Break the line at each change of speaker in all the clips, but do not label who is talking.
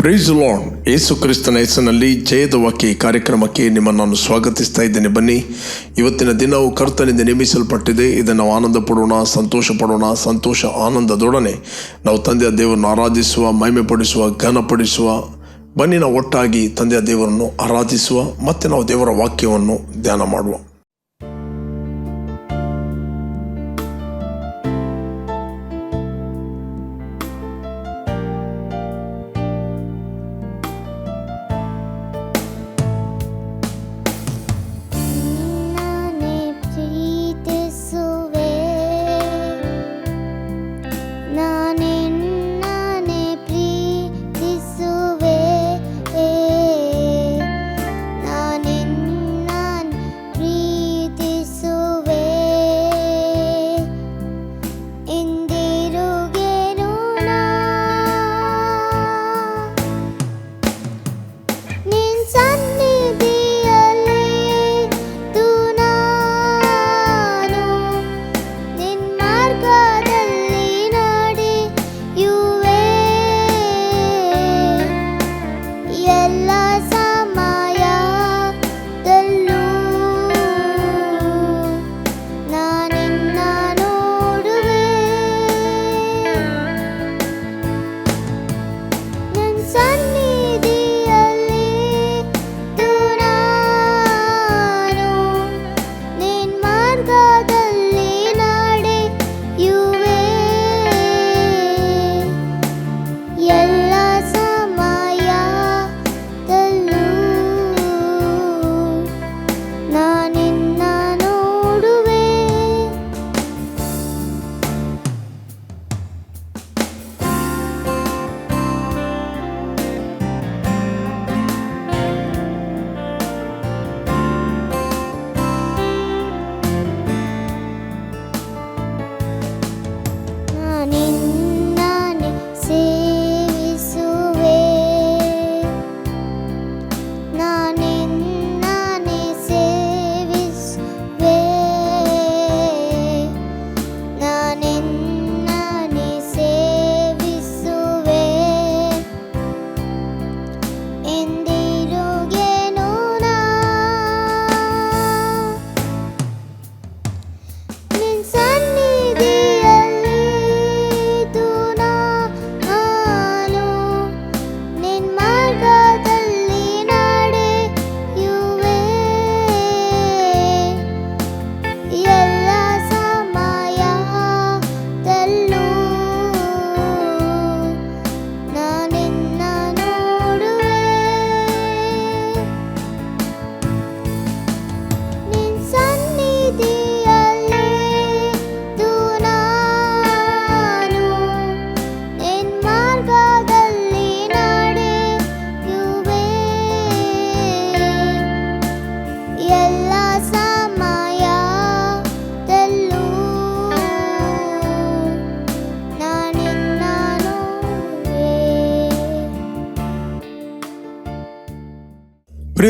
Price lord ಯೇಸು ಕ್ರಿಸ್ತನ ಹೆಸರಿನಲ್ಲಿ ಜಯದ ವಾಕ್ಯ ಕಾರ್ಯಕ್ರಮಕ್ಕೆ ನಿಮ್ಮನ್ನು ನಾನು ಸ್ವಾಗತಿಸ್ತಾ ಇದ್ದೇನೆ. ಬನ್ನಿ, ಇವತ್ತಿನ ದಿನವು ಕರ್ತನಿಂದ ನೇಮಿಸಲ್ಪಟ್ಟಿದೆ. ಇದನ್ನು ಆನಂದ ಪಡೋಣ ಸಂತೋಷ ಪಡೋಣ ಸಂತೋಷ ಆನಂದದೊಡನೆ ನಾವು ತಂದೆಯ ದೇವರನ್ನು ಆರಾಧಿಸುವ ಮಹಿಮೆ ಪಡಿಸುವ ಘನಪಡಿಸುವ, ಬನ್ನಿ ನಾವು ಒಟ್ಟಾಗಿ ತಂದೆಯ ದೇವರನ್ನು ಆರಾಧಿಸುವ, ಮತ್ತು ನಾವು ದೇವರ ವಾಕ್ಯವನ್ನು ಧ್ಯಾನ ಮಾಡುವ.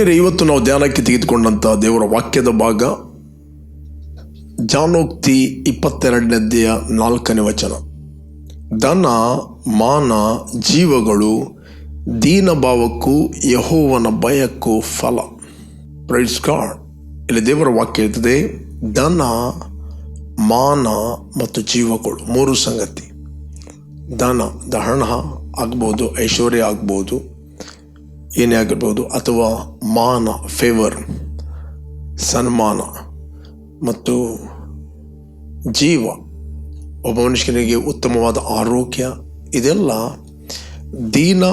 ಪ್ರಿಯರೇ ಇವತ್ತು ನಾವು ಧ್ಯಾನಕ್ಕೆ ತೆಗೆದುಕೊಂಡಂತಹ ದೇವರ ವಾಕ್ಯದ ಭಾಗ ಜಾನೋಕ್ತಿ ಇಪ್ಪತ್ತೆರಡನೇದ್ದೆಯ ನಾಲ್ಕನೇ ವಚನ. ದನ ಮಾನ, ಜೀವಗಳು, ದೀನಭಾವಕ್ಕೂ ಯಹೋವನ ಭಯಕ್ಕೂ ಫಲ. ಪ್ರೈಸ್ ಗಾಡ್ ಇಲ್ಲಿ ದೇವರ ವಾಕ್ಯ ಇರ್ತದೆ ದನ ಮಾನ ಮತ್ತು ಜೀವಗಳು, ಮೂರು ಸಂಗತಿ. ದನ ದ ಹಣ ಆಗ್ಬೋದು, ಐಶ್ವರ್ಯ ಆಗ್ಬೋದು ಏನೇ ಆಗಿರ್ಬೋದು, ಅಥವಾ ಮಾನ ಫೇವರ್ ಸನ್ಮಾನ ಮತ್ತು ಜೀವ, ಒಬ್ಬ ಮನುಷ್ಯನಿಗೆ ಉತ್ತಮವಾದ ಆರೋಗ್ಯ, ಇದೆಲ್ಲ ದೀನ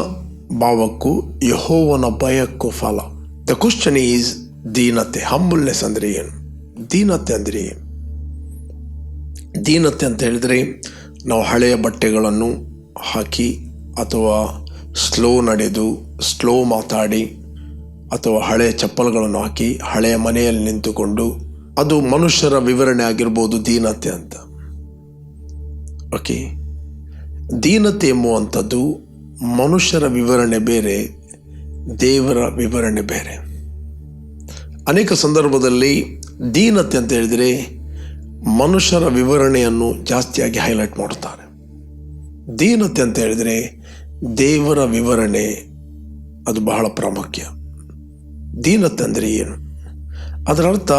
ಭಾವಕ್ಕೂ ಯಹೋವನ ಭಯಕ್ಕೂ ಫಲ. ದ ಕ್ವಶನ್ ಈಸ್ ದೀನತೆ ಹಂಬಲ್ನೆಸ್ ಅಂದರೆ ಏನು? ದೀನತೆ ಅಂದರೆ ಏನು? ದೀನತೆ ಅಂತ ಹೇಳಿದರೆ, ನಾವು ಹಳೆಯ ಬಟ್ಟೆಗಳನ್ನು ಹಾಕಿ ಅಥವಾ ಸ್ಲೋ ನಡೆದು ಸ್ಲೋ ಮಾತಾಡಿ ಅಥವಾ ಹಳೆಯ ಚಪ್ಪಲ್ಗಳನ್ನು ಹಾಕಿ ಹಳೆಯ ಮನೆಯಲ್ಲಿ ನಿಂತುಕೊಂಡು ಅದು ಮನುಷ್ಯರ ವಿವರಣೆ ಆಗಿರ್ಬೋದು ದೀನತೆ ಅಂತ. ಓಕೆ ದೀನತೆ ಎಂಬುವಂಥದ್ದು ಮನುಷ್ಯರ ವಿವರಣೆ ಬೇರೆ, ದೇವರ ವಿವರಣೆ ಬೇರೆ. ಅನೇಕ ಸಂದರ್ಭದಲ್ಲಿ ದೀನತೆ ಅಂತ ಹೇಳಿದರೆ ಮನುಷ್ಯರ ವಿವರಣೆಯನ್ನು ಜಾಸ್ತಿಯಾಗಿ ಹೈಲೈಟ್ ಮಾಡುತ್ತಾರೆ. ದೀನತೆ ಅಂತ ಹೇಳಿದರೆ
ದೇವರ ವಿವರಣೆ ಅದು ಬಹಳ ಪ್ರಾಮುಖ್ಯ. ದೀನತೆ ಅಂದರೆ ಏನು? ಅದರ ಅರ್ಥ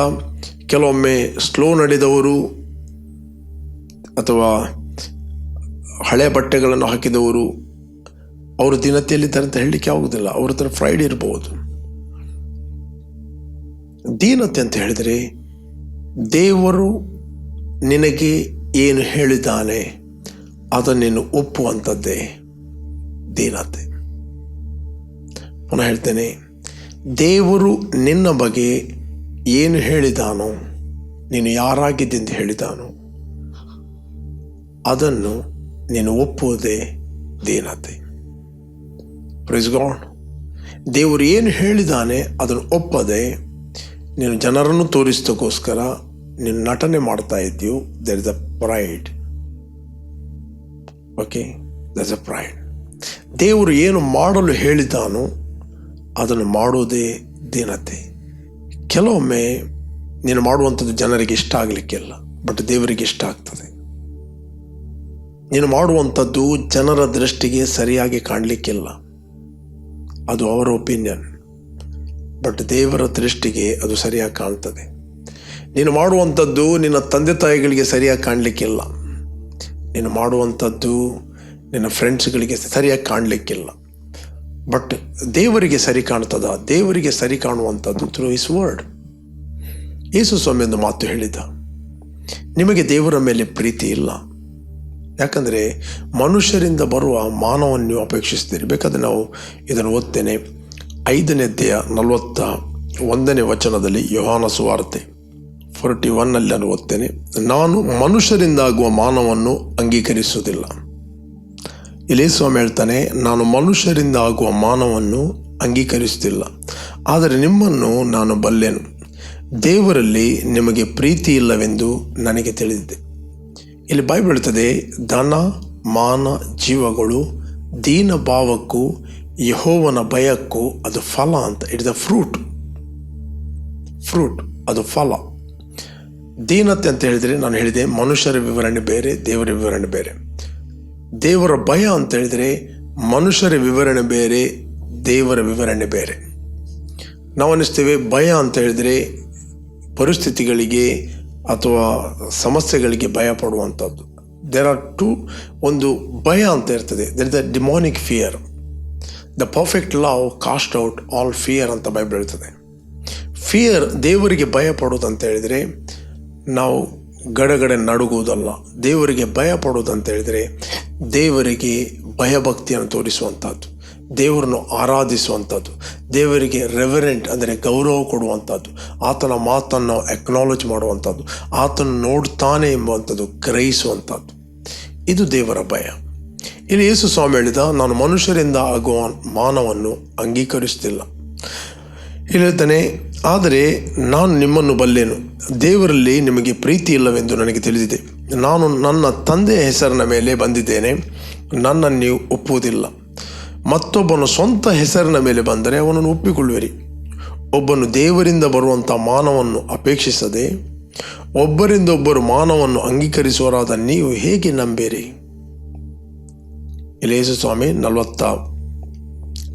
ಕೆಲವೊಮ್ಮೆ ಸ್ಲೋ ನಡೆದವರು ಅಥವಾ ಹಳೆ ಬಟ್ಟೆಗಳನ್ನು ಹಾಕಿದವರು, ಅವರು ದೀನತೆಯಲ್ಲಿದ್ದಾರೆ ಅಂತ ಹೇಳಲಿಕ್ಕೆ ಆಗುವುದಿಲ್ಲ. ಅವ್ರ ಹತ್ರ ಫ್ರೈಡ್ ಇರಬಹುದು ದೀನತೆ ಅಂತ ಹೇಳಿದರೆ, ದೇವರು ನಿನಗೆ ಏನು ಹೇಳಿದ್ದಾನೆ ಅದನ್ನೇನು ನೀನು ಒಪ್ಪುವಂಥದ್ದೇ ದೀನತೆ. ಪುನಃ ಹೇಳ್ತೇನೆ, ದೇವರು ನಿನ್ನ ಬಗ್ಗೆ ಏನು ಹೇಳಿದಾನೋ, ನೀನು ಯಾರಾಗಿದ್ದೆಂದು ಹೇಳಿದಾನೋ, ಅದನ್ನು ನೀನು ಒಪ್ಪುವುದೇ ದೀನತೆ. ಪ್ರಿಸ್ಗೌಂಡ್ ಗಾಡ್ ದೇವರು ಏನು ಹೇಳಿದಾನೆ, ಅದನ್ನು ಒಪ್ಪದೆ ನೀನು ಜನರನ್ನು ತೋರಿಸೋಕ್ಕೋಸ್ಕರ ನೀನು ನಟನೆ ಮಾಡ್ತಾ ಇದ್ದೀಯೋ there is a pride okay thus a pride ದೇವರು ಏನು ಮಾಡಲು ಹೇಳಿದಾನೋ ಅದನ್ನು ಮಾಡುವುದೇ ದೀನತೆ. ಕೆಲವೊಮ್ಮೆ ನೀನು ಮಾಡುವಂಥದ್ದು ಜನರಿಗೆ ಇಷ್ಟ ಆಗಲಿಕ್ಕಿಲ್ಲ, ಬಟ್ ದೇವರಿಗೆ ಇಷ್ಟ ಆಗ್ತದೆ. ನೀನು ಮಾಡುವಂಥದ್ದು ಜನರ ದೃಷ್ಟಿಗೆ ಸರಿಯಾಗಿ ಕಾಣಲಿಕ್ಕಿಲ್ಲ. ಅದು ಅವರ ಒಪಿನಿಯನ್, ಬಟ್ ದೇವರ ದೃಷ್ಟಿಗೆ ಅದು ಸರಿಯಾಗಿ ಕಾಣ್ತದೆ. ನೀನು ಮಾಡುವಂಥದ್ದು ನಿನ್ನ ತಂದೆ ತಾಯಿಗಳಿಗೆ ಸರಿಯಾಗಿ ಕಾಣಲಿಕ್ಕಿಲ್ಲ. ನೀನು ಮಾಡುವಂಥದ್ದು ನಿನ್ನ ಫ್ರೆಂಡ್ಸ್ಗಳಿಗೆ ಸರಿಯಾಗಿ ಕಾಣಲಿಕ್ಕಿಲ್ಲ. ಬಟ್ ದೇವರಿಗೆ ಸರಿ ಕಾಣ್ತದ ದೇವರಿಗೆ ಸರಿ ಕಾಣುವಂಥದ್ದು through his word Yesu Swami ಒಂದು ಮಾತು ಹೇಳಿದ. ನಿಮಗೆ ದೇವರ ಮೇಲೆ ಪ್ರೀತಿ ಇಲ್ಲ. ಯಾಕಂದರೆ ಮನುಷ್ಯರಿಂದ ಬರುವ ಮಾನವನ್ನು ನೀವು ಅಪೇಕ್ಷಿಸ್ತೀರಿ. ಬೇಕಾದರೆ ನಾವು ಇದನ್ನು ಓದ್ತೇನೆ. ಐದನೇ ಅಧ್ಯಾಯ ನಲವತ್ತ ಒಂದನೇ ವಚನದಲ್ಲಿ ಯೋಹಾನ ಸುವಾರ್ತೆ ಫೋರ್ಟಿ ಒನ್ನಲ್ಲಿ ನಾನು ಓದ್ತೇನೆ. ನಾನು ಮನುಷ್ಯರಿಂದ ಆಗುವ ಮಾನವನ್ನು ಅಂಗೀಕರಿಸುವುದಿಲ್ಲ. ಇಲ್ಲಿ ಸ್ವಾಮಿ ಹೇಳ್ತಾನೆ, ನಾನು ಮನುಷ್ಯರಿಂದ ಆಗುವ ಮಾನವನ್ನು ಅಂಗೀಕರಿಸುತ್ತಿಲ್ಲ. ಆದರೆ ನಿಮ್ಮನ್ನು ನಾನು ಬಲ್ಲೆನು. ದೇವರಲ್ಲಿ ನಿಮಗೆ ಪ್ರೀತಿ ಇಲ್ಲವೆಂದು ನನಗೆ ತಿಳಿದಿದೆ. ಇಲ್ಲಿ ಬೈಬಲ್ ಹೇಳ್ತದೆ, ಧನ, ಮಾನ, ಜೀವಗಳು, ದೀನ ಭಾವಕ್ಕೂ, ಯಹೋವನ ಭಯಕ್ಕೂ ಅದು ಫಲ ಅಂತ. ಇಟ್ ಅ ಫ್ರೂಟ್ ಫ್ರೂಟ್ ಅದು ಫಲ. ದೀನತೆ ಅಂತ ಹೇಳಿದರೆ, ನಾನು ಹೇಳಿದೆ, ಮನುಷ್ಯರ ವಿವರಣೆ ಬೇರೆ, ದೇವರ ವಿವರಣೆ ಬೇರೆ. ದೇವರ ಭಯ ಅಂತ ಹೇಳಿದರೆ ಮನುಷ್ಯರ ವಿವರಣೆ ಬೇರೆ, ದೇವರ ವಿವರಣೆ ಬೇರೆ. ನಾವು ಅನ್ನಿಸ್ತೇವೆ ಭಯ ಅಂತ ಹೇಳಿದರೆ ಪರಿಸ್ಥಿತಿಗಳಿಗೆ ಅಥವಾ ಸಮಸ್ಯೆಗಳಿಗೆ ಭಯ ಪಡುವಂಥದ್ದು. ದೇರ್ ಆರ್ ಟು ಒಂದು ಭಯ ಅಂತ ಇರ್ತದೆ. There is the demonic fear the perfect love cast out all fear ಅಂತ ಬೈಬಲ್ ಹೇಳ್ತದೆ. ಫಿಯರ್ ದೇವರಿಗೆ ಭಯ ಪಡೋದು ಅಂತ ಹೇಳಿದರೆ ನಾವು ಗಡಗಡೆ ನಡುಗುವುದಲ್ಲ. ದೇವರಿಗೆ ಭಯ ಅಂತ ಹೇಳಿದರೆ ದೇವರಿಗೆ ಭಯಭಕ್ತಿಯನ್ನು ತೋರಿಸುವಂಥದ್ದು ದೇವರನ್ನು ಆರಾಧಿಸುವಂಥದ್ದು ದೇವರಿಗೆ ರೆವರೆಂಟ್ ಅಂದರೆ ಗೌರವ ಕೊಡುವಂಥದ್ದು ಆತನ ಮಾತನ್ನು ಎಕ್ನಾಲಜ್ ಮಾಡುವಂಥದ್ದು ಆತನ ನೋಡ್ತಾನೆ ಎಂಬುವಂಥದ್ದು ಗ್ರಹಿಸುವಂಥದ್ದು ಇದು ದೇವರ ಭಯ. ಇಲ್ಲಿ ಯೇಸು ಸ್ವಾಮಿ ಹೇಳಿದ, ನಾನು ಮನುಷ್ಯರಿಂದ ಆಗುವ ಮಾನವನ್ನು ಅಂಗೀಕರಿಸುತ್ತಿಲ್ಲ. ಹೇಳ್ತಾನೆ, ಆದರೆ ನಾನು ನಿಮ್ಮನ್ನು ಬಲ್ಲೆನು. ದೇವರಲ್ಲಿ ನಿಮಗೆ ಪ್ರೀತಿ ಇಲ್ಲವೆಂದು ನನಗೆ ತಿಳಿದಿದೆ. ನಾನು ನನ್ನ ತಂದೆಯ ಹೆಸರಿನ ಮೇಲೆ ಬಂದಿದ್ದೇನೆ. ನನ್ನನ್ನು ನೀವು ಒಪ್ಪುವುದಿಲ್ಲ. ಮತ್ತೊಬ್ಬನು ಸ್ವಂತ ಹೆಸರಿನ ಮೇಲೆ ಬಂದರೆ ಅವನನ್ನು ಒಪ್ಪಿಕೊಳ್ಳುವಿರಿ. ಒಬ್ಬನು ದೇವರಿಂದ ಬರುವಂಥ ಮಾನವನ್ನು ಅಪೇಕ್ಷಿಸದೆ ಒಬ್ಬರಿಂದ ಒಬ್ಬರು ಮಾನವನ್ನು ಅಂಗೀಕರಿಸುವರಾದ ನೀವು ಹೇಗೆ ನಂಬೇರಿ? ಇಲೇಸು ಸ್ವಾಮಿ, ನಲವತ್ತ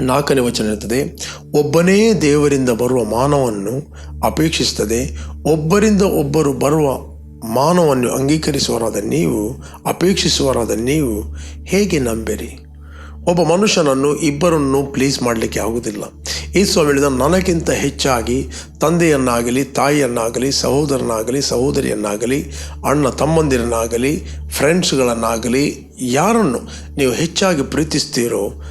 ನಾಲ್ಕನೇ ವಚನ ಇರ್ತದೆ ಒಬ್ಬನೇ ದೇವರಿಂದ ಬರುವ ಮಾನವನ್ನು ಅಪೇಕ್ಷಿಸುತ್ತದೆ, ಒಬ್ಬರಿಂದ ಒಬ್ಬರು ಬರುವ ಮಾನವನ್ನು ಅಂಗೀಕರಿಸುವರಾದ ನೀವು ಅಪೇಕ್ಷಿಸುವರಾದ ನೀವು ಹೇಗೆ ನಂಬಿರಿ? ಒಬ್ಬ ಮನುಷ್ಯನನ್ನು ಇಬ್ಬರನ್ನು ಪ್ಲೀಸ್ ಮಾಡಲಿಕ್ಕೆ ಆಗುವುದಿಲ್ಲ. ಈ ಸ್ವಾಮಿ ಹೇಳಿದ, ನನಗಿಂತ ಹೆಚ್ಚಾಗಿ ತಂದೆಯನ್ನಾಗಲಿ, ತಾಯಿಯನ್ನಾಗಲಿ, ಸಹೋದರನಾಗಲಿ, ಸಹೋದರಿಯನ್ನಾಗಲಿ, ಅಣ್ಣ ತಮ್ಮಂದಿರನ್ನಾಗಲಿ ಫ್ರೆಂಡ್ಸ್ಗಳನ್ನಾಗಲಿ ಯಾರನ್ನು ನೀವು ಹೆಚ್ಚಾಗಿ ಪ್ರೀತಿಸ್ತೀರೋ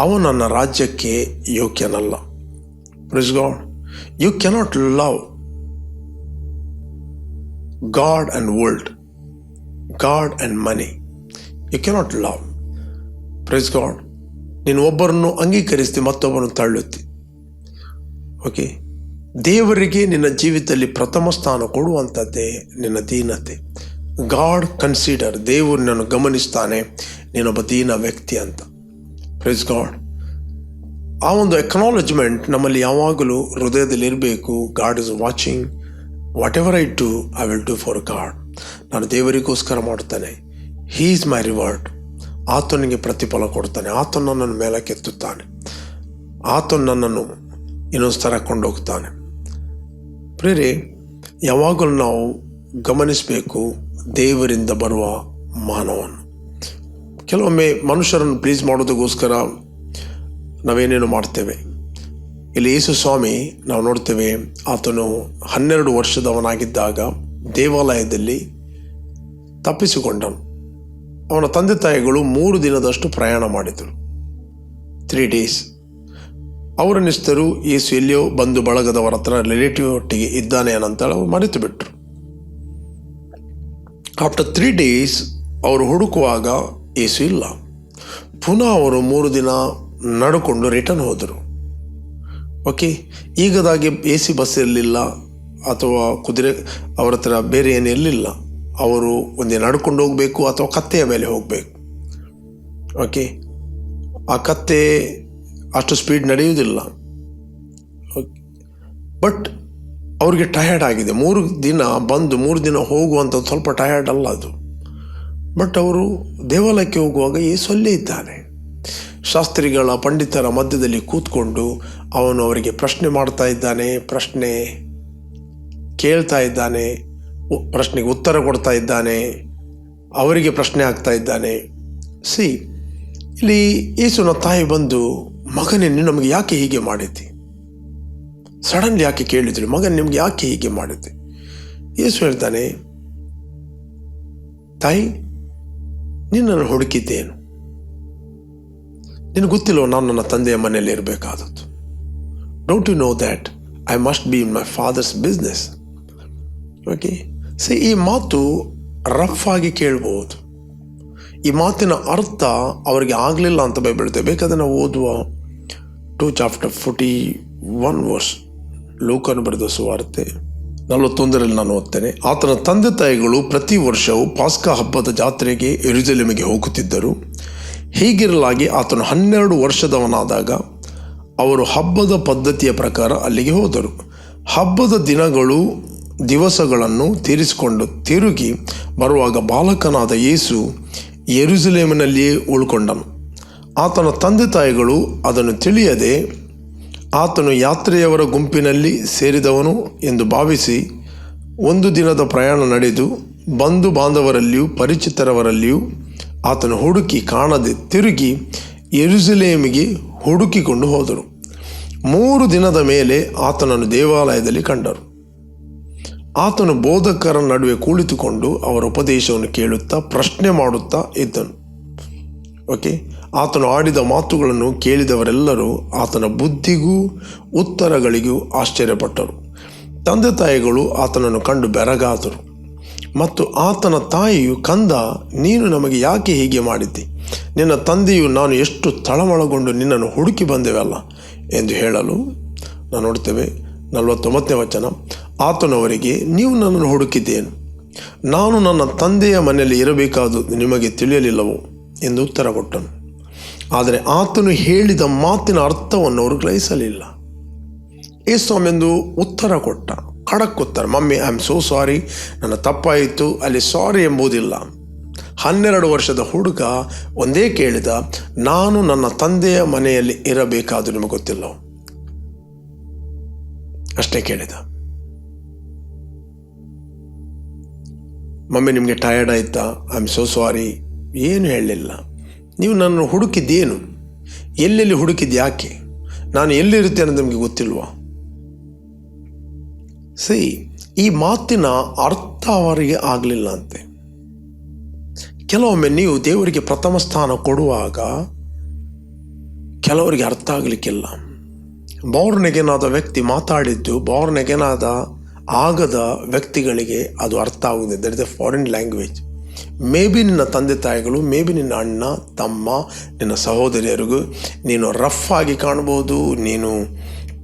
ಅವನು ನನ್ನ ರಾಜ್ಯಕ್ಕೆ ಯೋಗ್ಯನಲ್ಲ. Please God you cannot love God and world God and money you cannot love please God ನೀನು ಒಬ್ಬರನ್ನು ಅಂಗೀಕರಿಸ್ತಿ, ಮತ್ತೊಬ್ಬರನ್ನು ತಳ್ಳುತ್ತಿ. ಓಕೆ ದೇವರಿಗೆ ನಿನ್ನ ಜೀವಿತದಲ್ಲಿ ಪ್ರಥಮ ಸ್ಥಾನ ಕೊಡುವಂಥದ್ದೇ ನಿನ್ನ ದೀನತೆ. ಗಾಡ್ ಕನ್ಸಿಡರ್ ದೇವರು ನನ್ನ ಗಮನಿಸ್ತಾನೆ. ನೀನೊಬ್ಬ ದೀನ ವ್ಯಕ್ತಿ ಅಂತ. ಪ್ರೈಸ್ ಗಾಡ್ ಆ ಒಂದು ಎಕ್ನಾಲಜ್ಮೆಂಟ್ ನಮ್ಮಲ್ಲಿ ಯಾವಾಗಲೂ ಹೃದಯದಲ್ಲಿ ಇರಬೇಕು God is watching whatever I do I will do for God ನಾನು ದೇವರಿಗೋಸ್ಕರ ಮಾಡುತ್ತೇನೆ. ಹೀ ಈಸ್ ಮೈ ರಿವಾರ್ಡ್ ಆತನಿಗೆ ಪ್ರತಿಫಲ ಕೊಡ್ತಾನೆ ಆತನು ನನ್ನನ್ನು ಮೇಲಕ್ಕೆತ್ತುತ್ತಾನೆ. ಆತನು ನನ್ನನ್ನು ಇನ್ನೊಂದು ಸ್ಥಳ ಕೊಂಡೋಗ್ತಾನೆ. ಪ್ರೇರಿ ಯಾವಾಗಲೂ ನಾವು ಗಮನಿಸಬೇಕು ದೇವರಿಂದ ಬರುವ ಮಾನವನ್ನು ಕೆಲವೊಮ್ಮೆ ಮನುಷ್ಯರನ್ನು ಪ್ಲೀಸ್ ಮಾಡೋದಕ್ಕೋಸ್ಕರ ನಾವೇನೇನು ಮಾಡ್ತೇವೆ. ಇಲ್ಲಿ ಯೇಸು ಸ್ವಾಮಿ ನಾವು ನೋಡ್ತೇವೆ, ಆತನು ಹನ್ನೆರಡು ವರ್ಷದವನಾಗಿದ್ದಾಗ ದೇವಾಲಯದಲ್ಲಿ ತಪ್ಪಿಸಿಕೊಂಡನು. ಅವನ ತಂದೆ ತಾಯಿಗಳು ಮೂರು ದಿನದಷ್ಟು ಪ್ರಯಾಣ ಮಾಡಿದರು. ತ್ರೀ ಡೇಸ್ ಅವರನ್ನಿಸ್ತರು ಯೇಸು ಎಲ್ಲಿಯೋ ಬಂದು ಬಳಗದವರ ಹತ್ರ ರಿಲೇಟಿವ್ ಒಟ್ಟಿಗೆ ಇದ್ದಾನೆ ಅನ್ನಂತೇಳಿ ಅವರು ಮರೆತು ಬಿಟ್ಟರು ಆಫ್ಟರ್ ತ್ರೀ ಡೇಸ್ ಅವರು ಹುಡುಕುವಾಗ ಯೇಸು ಇಲ್ಲ. ಪುನಃ ಅವರು ಮೂರು ದಿನ ನಡ್ಕೊಂಡು ರಿಟರ್ನ್ ಹೋದರು. ಓಕೆ, ಈಗದಾಗೆ ಎ ಸಿ ಬಸ್ ಇರಲಿಲ್ಲ ಅಥವಾ ಕುದುರೆ, ಅವರ ಹತ್ರ ಬೇರೆ ಏನು ಇರಲಿಲ್ಲ. ಅವರು ಒಂದೇ ನಡ್ಕೊಂಡು ಹೋಗಬೇಕು ಅಥವಾ ಕತ್ತೆಯ ಮೇಲೆ ಹೋಗಬೇಕು. ಓಕೆ, ಆ ಕತ್ತೆ ಅಷ್ಟು ಸ್ಪೀಡ್ ನಡೆಯುವುದಿಲ್ಲ. ಬಟ್ ಅವ್ರಿಗೆ ಟಯರ್ಡ್ ಆಗಿದೆ. ಮೂರು ದಿನ ಬಂದು, ಮೂರು ದಿನ ಹೋಗುವಂಥದ್ದು ಸ್ವಲ್ಪ ಟಯರ್ಡ್ ಅಲ್ಲ ಅದು. ಬಟ್ ಅವರು ದೇವಾಲಯಕ್ಕೆ ಹೋಗುವಾಗ ಯೇಸು ಅಲ್ಲೇ ಇದ್ದಾನೆ. ಶಾಸ್ತ್ರಿಗಳ ಪಂಡಿತರ ಮಧ್ಯದಲ್ಲಿ ಕೂತ್ಕೊಂಡು ಅವನು ಅವರಿಗೆ ಪ್ರಶ್ನೆ ಮಾಡ್ತಾ ಇದ್ದಾನೆ, ಪ್ರಶ್ನೆ ಕೇಳ್ತಾ ಇದ್ದಾನೆ ಪ್ರಶ್ನೆಗೆ ಉತ್ತರ ಕೊಡ್ತಾ ಇದ್ದಾನೆ, ಅವರಿಗೆ ಪ್ರಶ್ನೆ ಆಗ್ತಾ ಇದ್ದಾನೆ. ಸಿ ಇಲ್ಲಿ ಯೇಸುನ ತಾಯಿ ಬಂದು, ಮಗನೇ ನಮಗೆ ಯಾಕೆ ಹೀಗೆ ಮಾಡಿದ್ದಿ? ಸಡನ್ಲಿ ಯಾಕೆ ಕೇಳಿದ್ರು? ಮಗನ್, ನಿಮ್ಗೆ ಯಾಕೆ ಹೀಗೆ ಮಾಡಿದ್ದೆ? ಯೇಸು ಹೇಳ್ತಾನೆ, ತಾಯಿ ನಿನ್ನನ್ನು ಹುಡುಕಿದ್ದೇನು? ನಿನಗೆ ಗೊತ್ತಿಲ್ಲೋ ನಾನು ನನ್ನ ತಂದೆಯ ಮನೆಯಲ್ಲಿ ಇರಬೇಕಾದದ್ದು? Don't you know that I must be in my father's business okay so ಈ ಮಾತು ರಫ್ ಆಗಿ ಕೇಳ್ಬೋದು. ಈ ಮಾತಿನ ಅರ್ಥ ಅವರಿಗೆ ಆಗಲಿಲ್ಲ ಅಂತ ಬೈಬಿಡುತ್ತೆ ಬೇಕಾದ್ರೆ ನಾವು ಓದುವ two chapter forty one verse ಲೋಕನು ಬರೆದ ಸುವಾರ್ತೆ. ನಲವತ್ತೊಂದರಲ್ಲಿ ನಾನು ಓದ್ತೇನೆ. ಆತನ ತಂದೆ ತಾಯಿಗಳು ಪ್ರತಿ ವರ್ಷವೂ ಪಾಸ್ಕಾ ಹಬ್ಬದ ಜಾತ್ರೆಗೆ ಎರುಜಲೆಮಿಗೆ ಹೋಗುತ್ತಿದ್ದರು. ಹೀಗಿರಲಾಗಿ ಆತನು ಹನ್ನೆರಡು ವರ್ಷದವನಾದಾಗ ಅವರು ಹಬ್ಬದ ಪದ್ಧತಿಯ ಪ್ರಕಾರ ಅಲ್ಲಿಗೆ ಹೋದರು. ಹಬ್ಬದ ದಿನಗಳು, ದಿವಸಗಳನ್ನು ತೀರಿಸಿಕೊಂಡು ತಿರುಗಿ ಬರುವಾಗ ಬಾಲಕನಾದ ಯೇಸು ಎರುಜಲೇಮಿನಲ್ಲಿಯೇ ಉಳ್ಕೊಂಡನು. ಆತನ ತಂದೆ ತಾಯಿಗಳು ಅದನ್ನು ತಿಳಿಯದೆ ಆತನು ಯಾತ್ರೆಯವರ ಗುಂಪಿನಲ್ಲಿ ಸೇರಿದವನು ಎಂದು ಭಾವಿಸಿ ಒಂದು ದಿನದ ಪ್ರಯಾಣ ನಡೆದು ಬಂಧು ಬಾಂಧವರಲ್ಲಿಯೂ ಪರಿಚಿತರವರಲ್ಲಿಯೂ ಆತನು ಹುಡುಕಿ ಕಾಣದೆ ತಿರುಗಿ ಎರುಸುಲೇಮಿಗೆ ಹುಡುಕಿಕೊಂಡು ಹೋದರು ಮೂರು ದಿನದ ಮೇಲೆ ಆತನನ್ನು ದೇವಾಲಯದಲ್ಲಿ ಕಂಡರು. ಆತನು ಬೋಧಕರ ನಡುವೆ ಕುಳಿತುಕೊಂಡು ಅವರ ಉಪದೇಶವನ್ನು ಕೇಳುತ್ತಾ ಪ್ರಶ್ನೆ ಮಾಡುತ್ತಾ ಇದ್ದನು. ಓಕೆ ಆತನು ಆಡಿದ ಮಾತುಗಳನ್ನು ಕೇಳಿದವರೆಲ್ಲರೂ ಆತನ ಬುದ್ಧಿಗೂ ಉತ್ತರಗಳಿಗೂ ಆಶ್ಚರ್ಯಪಟ್ಟರು. ತಂದೆ ತಾಯಿಗಳು ಆತನನ್ನು ಕಂಡು ಬೆರಗಾದರು. ಮತ್ತು ಆತನ ತಾಯಿಯು ಕಂದ, ನೀನು ನಮಗೆ ಯಾಕೆ ಹೀಗೆ ಮಾಡಿದ್ದಿ? ನಿನ್ನ ತಂದೆಯು ನಾನು ಎಷ್ಟು ತಳಮಳಗೊಂಡು ನಿನ್ನನ್ನು ಹುಡುಕಿ ಬಂದೆವಲ್ಲ ಎಂದು ಹೇಳಲು ನಾವು ನೋಡ್ತೇವೆ ನಲವತ್ತೊಂಬತ್ತನೇ ವಚನ. ಆತನವರಿಗೆ, ನೀವು ನನ್ನನ್ನು ಹುಡುಕಿದ್ದೇನು? ನಾನು ನನ್ನ ತಂದೆಯ ಮನೆಯಲ್ಲಿ ಇರಬೇಕಾದು ನಿಮಗೆ ತಿಳಿಯಲಿಲ್ಲವೋ? ಎಂದು ಉತ್ತರ ಕೊಟ್ಟನು. ಆದರೆ ಆತನು ಹೇಳಿದ ಮಾತಿನ ಅರ್ಥವನ್ನು ಅವರು ಗ್ರಹಿಸಲಿಲ್ಲ. ಏಸ್ವಾಮೆಂದು ಉತ್ತರ ಕೊಟ್ಟ. ಖಡಕ್ ಉತ್ತರ mummy I am so sorry ನನ್ನ ತಪ್ಪಾಯಿತು. ಅಲ್ಲಿ ಸಾರಿ ಎಂಬುದಿಲ್ಲ. ಹನ್ನೆರಡು ವರ್ಷದ ಹುಡುಗ ಒಂದೇ ಕೇಳಿದ, ನಾನು ನನ್ನ ತಂದೆಯ ಮನೆಯಲ್ಲಿ ಇರಬೇಕಾದು ನಿಮಗೆ ಗೊತ್ತಿಲ್ಲ. ಅಷ್ಟೇ ಕೇಳಿದ. ಮಮ್ಮಿ, ನಿಮಗೆ ಟಯರ್ಡ್ ಆಯ್ತಾ? ಐ ಆಮ್ ಸೋ ಸಾರಿ ಏನು ಹೇಳಲಿಲ್ಲ. ನೀವು ನನ್ನನ್ನು ಹುಡುಕಿದ್ದೇನು? ಎಲ್ಲೆಲ್ಲಿ ಹುಡುಕಿದ್ದು ಯಾಕೆ? ನಾನು ಎಲ್ಲಿರುತ್ತೇನೆ ನಿಮಗೆ ಗೊತ್ತಿಲ್ವಾ? ಸರಿ ಈ ಮಾತಿನ ಅರ್ಥ ಅವರಿಗೆ ಆಗಲಿಲ್ಲ ಅಂತೆ ಕೆಲವೊಮ್ಮೆ ನೀವು ದೇವರಿಗೆ ಪ್ರಥಮ ಸ್ಥಾನ ಕೊಡುವಾಗ ಕೆಲವರಿಗೆ ಅರ್ಥ ಆಗಲಿಕ್ಕಿಲ್ಲ. ಬೌರ್ನೆಗೆನಾದ ವ್ಯಕ್ತಿ ಮಾತಾಡಿದ್ದು ಬೌರ್ನೆಗೆನಾದ ಆಗದ ವ್ಯಕ್ತಿಗಳಿಗೆ ಅದು ಅರ್ಥ ಆಗುವುದಿಲ್ಲ. That is a foreign language maybe ನಿನ್ನ ತಂದೆ ತಾಯಿಗಳು ಮೇ ಬಿ ನಿನ್ನ ಅಣ್ಣ, ತಮ್ಮ, ನಿನ್ನ ಸಹೋದರಿಯರಿಗೂ ನೀನು ರಫ್ ಆಗಿ ಕಾಣ್ಬೋದು ನೀನು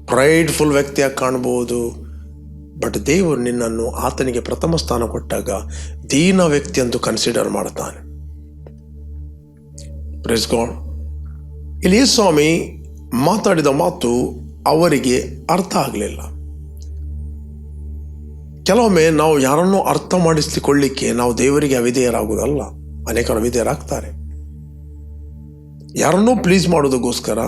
ಪ್ರೈಡ್ಫುಲ್ ವ್ಯಕ್ತಿಯಾಗಿ ಕಾಣ್ಬೋದು ಬಟ್ ದೇವರು ನಿನ್ನನ್ನು ಆತನಿಗೆ ಪ್ರಥಮ ಸ್ಥಾನ ಕೊಟ್ಟಾಗ ದೀನ ವ್ಯಕ್ತಿ ಅಂತ ಕನ್ಸಿಡರ್ ಮಾಡ್ತಾನೆ. ಪ್ರೇಸ್ ಗಾಡ್ ಇಲ್ಲಿ ಸ್ವಾಮಿ ಮಾತಾಡಿದ ಮಾತು ಅವರಿಗೆ ಅರ್ಥ ಆಗಲಿಲ್ಲ. ಕೆಲವೊಮ್ಮೆ ನಾವು ಯಾರನ್ನೂ ಅರ್ಥ ಮಾಡಿಸಿಕೊಳ್ಳಿಕ್ಕೆ ನಾವು ದೇವರಿಗೆ ಅವಿಧೇಯರಾಗುವುದಲ್ಲ. ಅನೇಕರು ಅವಿಧೇಯರಾಗ್ತಾರೆ. ಯಾರನ್ನೂ ಪ್ಲೀಸ್ ಮಾಡೋದಕ್ಕೋಸ್ಕರ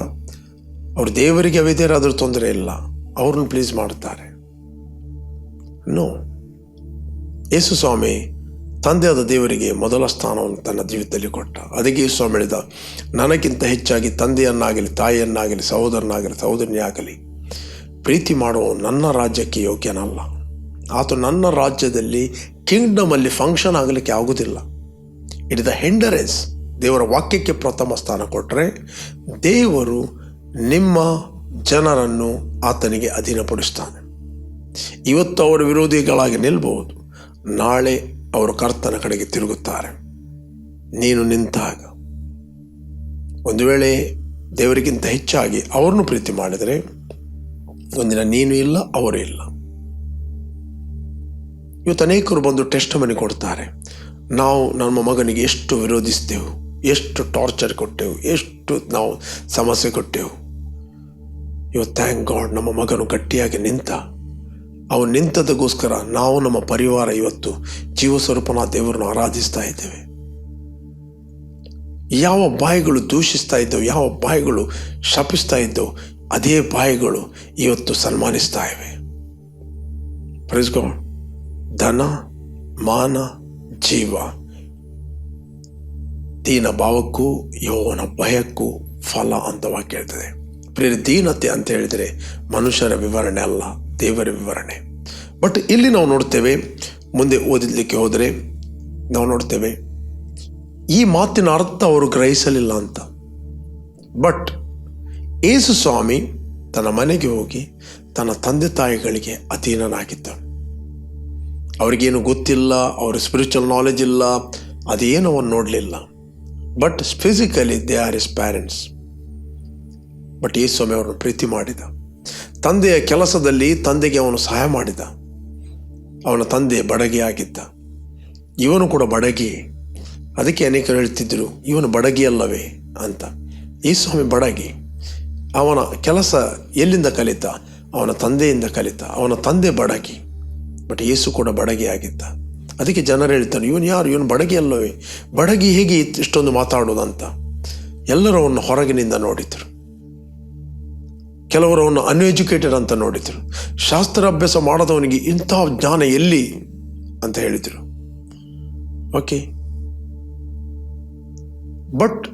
ಅವರು ದೇವರಿಗೆ ಅವಿಧೇಯರಾದರೂ ತೊಂದರೆ ಇಲ್ಲ. ಅವ್ರನ್ನ ಪ್ಲೀಸ್ ಮಾಡ್ತಾರೆ. ನೋ ಯೇಸು ಸ್ವಾಮಿ ತಂದೆಯಾದ ದೇವರಿಗೆ ಮೊದಲ ಸ್ಥಾನವನ್ನು ತನ್ನ ಜೀವಿತದಲ್ಲಿ ಕೊಟ್ಟ. ಅದಕ್ಕೆ ಯೇಸು ಸ್ವಾಮಿ ಹೇಳಿದ, ನನಗಿಂತ ಹೆಚ್ಚಾಗಿ ತಂದೆಯನ್ನಾಗಲಿ, ತಾಯಿಯನ್ನಾಗಲಿ, ಸಹೋದರನಾಗಲಿ ಸಹೋದರನೇ ಪ್ರೀತಿ ಮಾಡುವ ನನ್ನ ರಾಜ್ಯಕ್ಕೆ ಯೋಗ್ಯನಲ್ಲ. ಆತ ನನ್ನ ರಾಜ್ಯದಲ್ಲಿ ಕಿಂಗ್ಡಮಲ್ಲಿ ಫಂಕ್ಷನ್ ಆಗಲಿಕ್ಕೆ ಆಗೋದಿಲ್ಲ. ಇಟ್ ದ ಹೆಂಡರೆನ್ಸ್ ದೇವರ ವಾಕ್ಯಕ್ಕೆ ಪ್ರಥಮ ಸ್ಥಾನ ಕೊಟ್ಟರೆ ದೇವರು ನಿಮ್ಮ ಜನರನ್ನು ಆತನಿಗೆ ಅಧೀನಪಡಿಸ್ತಾನೆ ಇವತ್ತು ಅವರ ವಿರೋಧಿಗಳಾಗಿ ನಿಲ್ಬಹುದು. ನಾಳೆ ಅವರು ಕರ್ತನ ಕಡೆಗೆ ತಿರುಗುತ್ತಾರೆ. ನೀನು ನಿಂತಾಗ. ಒಂದು ವೇಳೆ ದೇವರಿಗಿಂತ ಹೆಚ್ಚಾಗಿ ಅವರನ್ನು ಪ್ರೀತಿ ಮಾಡಿದರೆ, ಒಂದಿನ ನೀನು ಇಲ್ಲ, ಅವರು ಇಲ್ಲ. ಇವತ್ತು ಅನೇಕರು ಬಂದು ಟೆಸ್ಟ್ ಮನೆ ಕೊಡ್ತಾರೆ. ನಾವು ನಮ್ಮ ಮಗನಿಗೆ ಎಷ್ಟು ವಿರೋಧಿಸ್ತೇವೆ, ಎಷ್ಟು ಟಾರ್ಚರ್ ಕೊಟ್ಟೆವು, ಎಷ್ಟು ನಾವು ಸಮಸ್ಯೆ ಕೊಟ್ಟೆವು. ಇವತ್ತು ಥ್ಯಾಂಕ್ ಗಾಡ್ ನಮ್ಮ ಮಗನು ಗಟ್ಟಿಯಾಗಿ ನಿಂತ, ಅವನು ನಿಂತದಕ್ಕೋಸ್ಕರ ನಾವು ನಮ್ಮ ಪರಿವಾರ ಇವತ್ತು ಜೀವಸ್ವರೂಪನ ದೇವರನ್ನು ಆರಾಧಿಸ್ತಾ ಇದ್ದೇವೆ. ಯಾವ ಬಾಯಿಗಳು ದೂಷಿಸ್ತಾ ಇದ್ದವು, ಯಾವ ಬಾಯಿಗಳು ಶಪಿಸ್ತಾ ಇದ್ದವು, ಅದೇ ಬಾಯಿಗಳು ಇವತ್ತು ಸನ್ಮಾನಿಸ್ತಾ ಇವೆ. God. ಧನ, ಮಾನ, ಜೀವ. ದೀನ ಭಾವಕ್ಕೂ, ಯೋವನ ಭಯಕ್ಕೂ ಫಲ ಅಂತ ವಾಕ್ಯ ಹೇಳ್ತದೆ. ದೀನತೆ ಅಂತ ಹೇಳಿದರೆ ಮನುಷ್ಯರ ವಿವರಣೆ ಅಲ್ಲ, ದೇವರ ವಿವರಣೆ. ಬಟ್ ಇಲ್ಲಿ ನಾವು ನೋಡ್ತೇವೆ, ಮುಂದೆ ಓದಲಿಕ್ಕೆ ಹೋದರೆ ನಾವು ನೋಡ್ತೇವೆ, ಈ ಮಾತಿನ ಅರ್ಥ ಅವರು ಗ್ರಹಿಸಲಿಲ್ಲ ಅಂತ. ಬಟ್ ಏಸು ಸ್ವಾಮಿ ತನ್ನ ಮನೆಗೆ ಹೋಗಿ ತನ್ನ ತಂದೆ ತಾಯಿಗಳಿಗೆ ಅಧೀನನಾಗಿದ್ದ. ಅವ್ರಿಗೇನು ಗೊತ್ತಿಲ್ಲ, ಅವ್ರ ಸ್ಪಿರಿಚುವಲ್ ನಾಲೆಜ್ ಇಲ್ಲ, ಅದೇನು ಅವನು ನೋಡಲಿಲ್ಲ. But physically they are his parents but ಈ ಸ್ವಾಮಿ ಅವರನ್ನು ಪ್ರೀತಿ ಮಾಡಿದ. ತಂದೆಯ ಕೆಲಸದಲ್ಲಿ ತಂದೆಗೆ ಅವನು ಸಹಾಯ ಮಾಡಿದ. ಅವನ ತಂದೆ ಬಡಗಿ ಆಗಿದ್ದ. ಇವನು ಕೂಡ ಬಡಗಿ. ಅದಕ್ಕೆ ಅನೇಕರು ಹೇಳ್ತಿದ್ದರು ಇವನು ಬಡಗಿ ಅಲ್ಲವೇ? ಅಂತ. ಈ ಸ್ವಾಮಿ ಬಡಗಿ. ಅವನ ಕೆಲಸ ಎಲ್ಲಿಂದ ಕಲಿತ? ಅವನ ತಂದೆಯಿಂದ ಕಲಿತ. ಅವನ ತಂದೆ ಬಡಗಿ. ಬಟ್ ಯೇಸು ಕೂಡ ಬಡಗಿ ಆಗಿದ್ದ. ಅದಕ್ಕೆ ಜನರು ಹೇಳ್ತಾನೆ ಇವನು ಯಾರು? ಇವನು ಬಡಗಿ ಅಲ್ಲವೇ? ಬಡಗಿ ಹೇಗೆ ಇಷ್ಟೊಂದು ಮಾತಾಡೋದಂತ ಎಲ್ಲರೂ ಅವನು ಹೊರಗಿನಿಂದ ನೋಡಿದರು. ಕೆಲವರು ಅವನು ಅನ್ಎಜುಕೇಟೆಡ್ ಅಂತ ನೋಡಿದರು. ಶಾಸ್ತ್ರಾಭ್ಯಾಸ ಮಾಡದವನಿಗೆ ಇಂಥ ಜ್ಞಾನ ಎಲ್ಲಿ ಅಂತ ಹೇಳಿದರು. ಓಕೆ ಬಟ್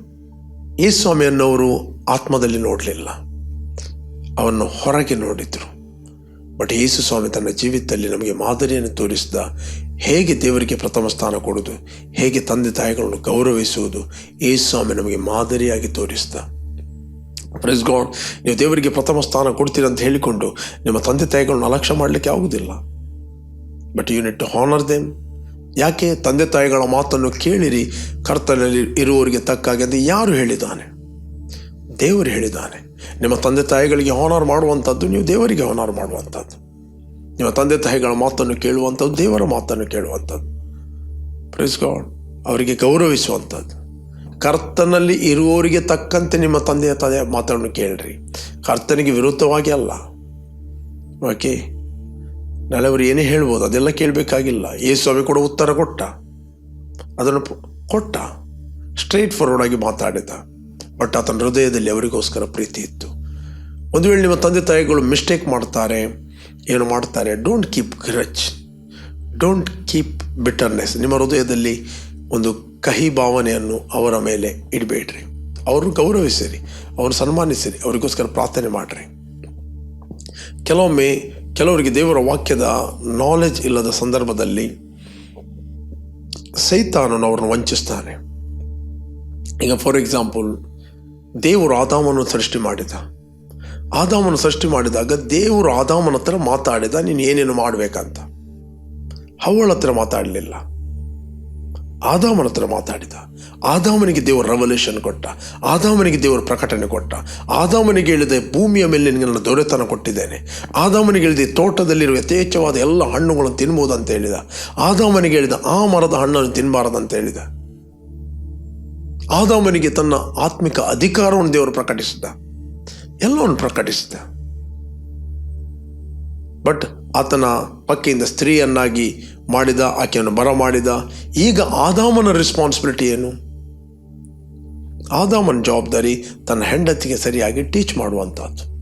ಈ ಸ್ವಾಮಿಯನ್ನವರು ಆತ್ಮದಲ್ಲಿ ನೋಡಲಿಲ್ಲ. ಅವನ್ನು ಹೊರಗೆ ನೋಡಿದರು. ಬಟ್ ಯೇಸು ಸ್ವಾಮಿ ತನ್ನ ಜೀವಿತದಲ್ಲಿ ನಮಗೆ ಮಾದರಿಯನ್ನು ತೋರಿಸಿದ ಹೇಗೆ ದೇವರಿಗೆ ಪ್ರಥಮ ಸ್ಥಾನ ಕೊಡುವುದು, ಹೇಗೆ ತಂದೆ ತಾಯಿಗಳನ್ನು ಗೌರವಿಸುವುದು, ಯೇಸು ಸ್ವಾಮಿ ನಮಗೆ ಮಾದರಿಯಾಗಿ ತೋರಿಸಿದ. ಪ್ರೆಸ್ ಗಾಡ್ ನೀವು ದೇವರಿಗೆ ಪ್ರಥಮ ಸ್ಥಾನ ಕೊಡ್ತೀರಿ ಅಂತ ಹೇಳಿಕೊಂಡು ನಿಮ್ಮ ತಂದೆ ತಾಯಿಗಳನ್ನು ಅಲಕ್ಷ್ಯ ಮಾಡಲಿಕ್ಕೆ ಆಗುವುದಿಲ್ಲ. But you need to honour them ಯಾಕೆ ತಂದೆ ತಾಯಿಗಳ ಮಾತನ್ನು ಕೇಳಿರಿ, ಕರ್ತನಲ್ಲಿ ಇರುವವರಿಗೆ ತಕ್ಕಾಗಿ ಅಂತ ಯಾರು ಹೇಳಿದ್ದಾನೆ? ದೇವರು ಹೇಳಿದ್ದಾನೆ. ನಿಮ್ಮ ತಂದೆ ತಾಯಿಗಳಿಗೆ ಹಾನರ್ ಮಾಡುವಂಥದ್ದು, ನೀವು ದೇವರಿಗೆ ಹಾನರ್ ಮಾಡುವಂಥದ್ದು. ನಿಮ್ಮ ತಂದೆ ತಾಯಿಗಳ ಮಾತನ್ನು ಕೇಳುವಂಥದ್ದು, ದೇವರ ಮಾತನ್ನು ಕೇಳುವಂಥದ್ದು. ಪ್ರೈಸ್ ಗಾಡ್ ಅವರಿಗೆ ಗೌರವಿಸುವಂಥದ್ದು. ಕರ್ತನಲ್ಲಿ ಇರುವವರಿಗೆ ತಕ್ಕಂತೆ ನಿಮ್ಮ ತಂದೆಯ ತಾಯಿಯ ಮಾತನ್ನು ಕೇಳ್ರಿ. ಕರ್ತನಿಗೆ ವಿರುದ್ಧವಾಗಿ ಅಲ್ಲ. ಓಕೆ ನಾಳೆವರು ಏನೇ ಹೇಳ್ಬೋದು, ಅದೆಲ್ಲ ಕೇಳಬೇಕಾಗಿಲ್ಲ. ಏ ಸ್ವಾಮಿ ಕೂಡ ಉತ್ತರ ಕೊಟ್ಟ. ಅದನ್ನು ಕೊಟ್ಟ. ಸ್ಟ್ರೈಟ್ ಫಾರ್ವರ್ಡ್ ಆಗಿ ಮಾತಾಡಿದ. ಬಟ್ ಆತನ ಹೃದಯದಲ್ಲಿ ಅವರಿಗೋಸ್ಕರ ಪ್ರೀತಿ ಇತ್ತು. ಒಂದು ವೇಳೆ ನಿಮ್ಮ ತಂದೆ ತಾಯಿಗಳು ಮಿಸ್ಟೇಕ್ ಮಾಡ್ತಾರೆ, ಏನು ಮಾಡ್ತಾರೆ? Don't keep grudge don't keep bitterness ನಿಮ್ಮ ಹೃದಯದಲ್ಲಿ ಒಂದು ಕಹಿ ಭಾವನೆಯನ್ನು ಅವರ ಮೇಲೆ ಇಡಬೇಡ್ರಿ. ಅವ್ರನ್ನ ಗೌರವಿಸಿರಿ, ಅವ್ರನ್ನ ಸನ್ಮಾನಿಸಿರಿ, ಅವರಿಗೋಸ್ಕರ ಪ್ರಾರ್ಥನೆ ಮಾಡಿರಿ. ಕೆಲವೊಮ್ಮೆ ಕೆಲವರಿಗೆ ದೇವರ ವಾಕ್ಯದ ನಾಲೆಜ್ ಇಲ್ಲದ ಸಂದರ್ಭದಲ್ಲಿ ಸೈತಾನನು ಅವ್ರನ್ನ ವಂಚಿಸ್ತಾನೆ. ಈಗ ಫಾರ್ ಎಕ್ಸಾಂಪಲ್ ದೇವರು ಆದಾಮನ್ನು ಸೃಷ್ಟಿ ಮಾಡಿದ. ಆದಾಮನ್ನು ಸೃಷ್ಟಿ ಮಾಡಿದಾಗ ದೇವರು ಆದಾಮನ ಹತ್ರ ಮಾತಾಡಿದ, ನೀನು ಏನೇನು ಮಾಡಬೇಕಂತ. ಹವಳ ಹತ್ರ ಮಾತಾಡಲಿಲ್ಲ. ಆದಾಮನ ಹತ್ರ ಮಾತಾಡಿದ. ಆದಾಮನಿಗೆ ದೇವರು ರೆವಲ್ಯೂಷನ್ ಕೊಟ್ಟ. ಆದಾಮನಿಗೆ ದೇವರು ಪ್ರಕಟಣೆ ಕೊಟ್ಟ. ಆದಾಮನಿಗೆ ಹೇಳಿದ, ಭೂಮಿಯ ಮೇಲೆ ನಿನಗೆ ನನ್ನ ದೊರೆತನ ಕೊಟ್ಟಿದ್ದೇನೆ. ಆದಾಮನಿಗೆ ಹೇಳಿದೆ ತೋಟದಲ್ಲಿರುವ ಯಥೇಚ್ಛವಾದ ಎಲ್ಲ ಹಣ್ಣುಗಳನ್ನು ತಿನ್ಬೋದು ಅಂತ ಹೇಳಿದ. ಆದಾಮನಿಗೆ ಹೇಳಿದ, ಆ ಮರದ ಹಣ್ಣನ್ನು ತಿನ್ನಬಾರದಂತ ಹೇಳಿದ. ಆದಾಮನಿಗೆ ತನ್ನ ಆತ್ಮಿಕ ಅಧಿಕಾರವನ್ನು ದೇವರು ಪ್ರಕಟಿಸಿದ. ಎಲ್ಲವನ್ನು ಪ್ರಕಟಿಸಿದ. ಬಟ್ ಆತನ ಪಕ್ಕೆಯಿಂದ ಸ್ತ್ರೀಯನ್ನಾಗಿ ಮಾಡಿದ, ಆಕೆಯನ್ನು ಬರ ಮಾಡಿದ. ಈಗ ಆದಾಮನ ರೆಸ್ಪಾನ್ಸಿಬಿಲಿಟಿ ಏನು? ಆದಾಮನ ಜವಾಬ್ದಾರಿ ತನ್ನ ಹೆಂಡತಿಗೆ ಸರಿಯಾಗಿ ಟೀಚ್ ಮಾಡುವಂಥದ್ದು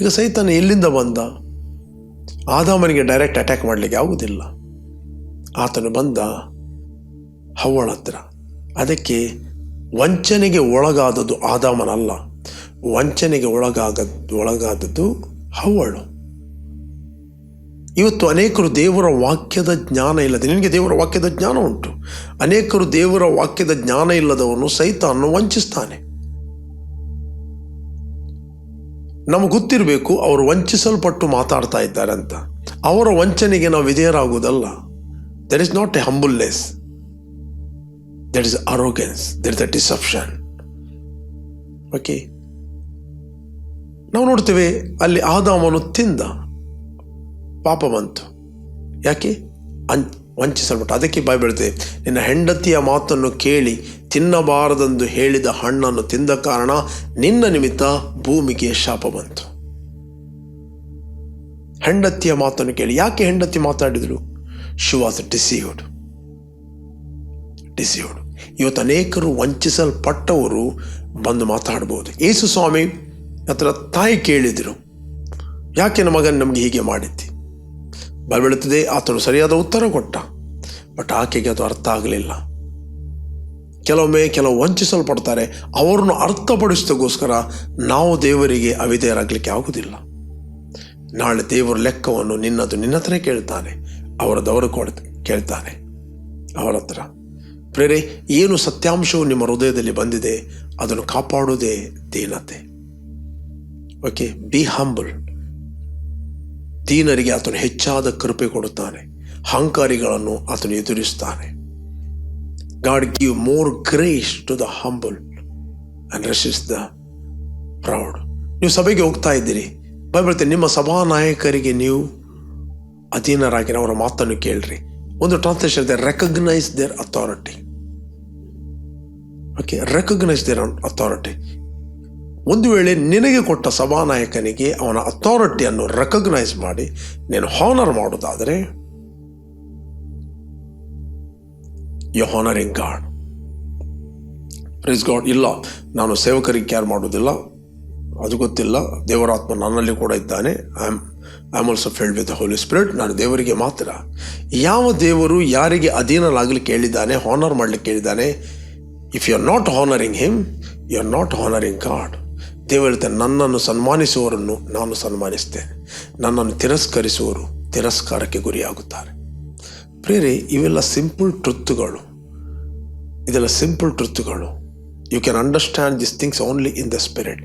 ಈಗ ಸೈತಾನ ಎಲ್ಲಿಂದ ಬಂದ? ಆದಾಮನಿಗೆ ಡೈರೆಕ್ಟ್ ಅಟ್ಯಾಕ್ ಮಾಡಲಿಕ್ಕೆ ಆಗುವುದಿಲ್ಲ. ಆತನು ಬಂದ ಹವ್ವಳ ಹತ್ರ. ಅದಕ್ಕೆ ವಂಚನೆಗೆ ಒಳಗಾದದ್ದು ಆದಾಮನಲ್ಲ. ವಂಚನೆಗೆ ಒಳಗಾಗ, ಒಳಗಾದದ್ದು ಹವ್ವಳು. ಇವತ್ತು ಅನೇಕರು ದೇವರ ವಾಕ್ಯದ ಜ್ಞಾನ ಇಲ್ಲದೆ, ನಿನಗೆ ದೇವರ ವಾಕ್ಯದ ಜ್ಞಾನ ಉಂಟು. ಅನೇಕರು ದೇವರ ವಾಕ್ಯದ ಜ್ಞಾನ ಇಲ್ಲದವನು ಸೈತಾನ್ನು ವಂಚಿಸ್ತಾನೆ. ನಮಗೆ ಗೊತ್ತಿರಬೇಕು, ಅವರು ವಂಚಿಸಲ್ಪಟ್ಟು ಮಾತಾಡ್ತಾ ಇದ್ದಾರೆ ಅಂತ ಅವರ ವಂಚನೆಗೆ ನಾವು ವಿಧೇಯರಾಗುವುದಲ್ಲ. That is not a humbleness that is arrogance, there is a deception okay ನಾವು ನೋಡ್ತೇವೆ ಅಲ್ಲಿ ಆದಾಮನು ತಿಂದ. ಪಾಪ ಬಂತು. ಯಾಕೆ? ಅನ್ ವಂಚಿಸಲ್ಪಟ್ಟು. ಅದಕ್ಕೆ ಬಾಯಿ ಬೀಳ್ತದೆ ನಿನ್ನ ಹೆಂಡತಿಯ ಮಾತನ್ನು ಕೇಳಿ ತಿನ್ನಬಾರದೆಂದು ಹೇಳಿದ ಹಣ್ಣನ್ನು ತಿಂದ ಕಾರಣ ನಿನ್ನ ನಿಮಿತ್ತ ಭೂಮಿಗೆ ಶಾಪ ಬಂತು. ಹೆಂಡತಿಯ ಮಾತನ್ನು ಕೇಳಿ. ಯಾಕೆ ಹೆಂಡತಿ ಮಾತಾಡಿದಳು ಶಿ ವಾಸ್ ಡಿಸೀವ್ಡ್ ಡಿಸೀವ್ಡ್ ಇವತ್ತು ಅನೇಕರು ವಂಚಿಸಲ್ಪಟ್ಟವರು ಬಂದು ಮಾತಾಡ್ಬೋದು. ಯೇಸು ಸ್ವಾಮಿ ಹತ್ರ ತಾಯಿ ಕೇಳಿದರು, ಯಾಕೆ ನಮ್ಮ ಮಗನ ನಮಗೆ ಹೀಗೆ ಮಾಡಿದ್ದಿ? ಬಲಬೀಳುತ್ತದೆ ಆತನು ಸರಿಯಾದ ಉತ್ತರ ಕೊಟ್ಟ, ಬಟ್ ಆಕೆಗೆ ಅದು ಅರ್ಥ ಆಗಲಿಲ್ಲ. ಕೆಲವೊಮ್ಮೆ ಕೆಲವು ವಂಚಿಸಲ್ಪಡ್ತಾರೆ, ಅವರನ್ನು ಅರ್ಥಪಡಿಸಿದಗೋಸ್ಕರ ನಾವು ದೇವರಿಗೆ ಅವಿಧೇಯರಾಗಲಿಕ್ಕೆ ಆಗುವುದಿಲ್ಲ. ನಾಳೆ ದೇವರ ಲೆಕ್ಕವನ್ನು ನಿನ್ನದು ನಿನ್ನ ಹತ್ರ ಕೇಳ್ತಾನೆ ಅವರದವರು ಕೊಡ್ ಕೇಳ್ತಾನೆ, ಅವರ ಹತ್ರ. ಪ್ರೇರೆ, ಏನು ಸತ್ಯಾಂಶವು ನಿಮ್ಮ ಹೃದಯದಲ್ಲಿ ಬಂದಿದೆ, ಅದನ್ನು ಕಾಪಾಡುವುದೇ ದೀನತೆ. ಓಕೆ ಬಿ ಹಂಬಲ್ ದೀನರಿಗೆ ಆತನು ಹೆಚ್ಚಾದ ಕೃಪೆ ಕೊಡುತ್ತಾನೆ. ಅಹಂಕಾರಿಗಳನ್ನು ಆತನು ಎದುರಿಸುತ್ತಾನೆ. God give more grace to the humble and resist the proud ನೀವು ಸಭೆಗೆ ಹೋಗ್ತಾ ಇದ್ದೀರಿ. ಬರ್ತೀನಿ ನಿಮ್ಮ ಸಭಾ ನಾಯಕರಿಗೆ ನೀವು ಅಧೀನರಾಗಿರೋ, ಅವರ ಮಾತನ್ನು ಕೇಳ್ರಿ. ಒಂದು ಟ್ರಾನ್ಸ್ಲೇಷನ್ ಇದೆ recognise their authority okay recognise their authority ಒಂದು ವೇಳೆ ನಿನಗೆ ಕೊಟ್ಟ ಸಭಾನಾಯಕನಿಗೆ ಅವನ ಅಥಾರಿಟಿಯನ್ನು ರೆಕಗ್ನೈಸ್ ಮಾಡಿ, ನೀನು ಹಾನರ್ ಮಾಡೋದಾದರೆ you honouring God please God ಇಲ್ಲ, ನಾನು ಸೇವಕರಿಗೆ ಕೇರ್ ಮಾಡೋದಿಲ್ಲ ಅದು ಗೊತ್ತಿಲ್ಲ. ದೇವರಾತ್ಮ ನನ್ನಲ್ಲಿ ಕೂಡ ಇದ್ದಾನೆ. I am I am also filled with Holy Spirit ನಾನು ದೇವರಿಗೆ ಮಾತ್ರ. ಯಾವ ದೇವರು ಯಾರಿಗೆ ಅಧೀನಲಾಗಲಿಕ್ಕೆ ಹೇಳಿದ್ದಾನೆ ಹಾನರ್ ಮಾಡಲಿಕ್ಕೆ ಹೇಳಿದ್ದಾನೆ if you are not honouring him you are not honouring God ದೇವರು ನನ್ನನ್ನು ಸನ್ಮಾನಿಸುವವರನ್ನು ನಾನು ಸನ್ಮಾನಿಸ್ತೇನೆ. ನನ್ನನ್ನು ತಿರಸ್ಕರಿಸುವರು ತಿರಸ್ಕಾರಕ್ಕೆ ಗುರಿಯಾಗುತ್ತಾರೆ. ಪ್ರೇರಿ ಇವೆಲ್ಲ ಸಿಂಪಲ್ ಟ್ರುತ್ತುಗಳು ಇದೆಲ್ಲ simple ಟ್ರುತ್ತುಗಳು you can understand this things only in the spirit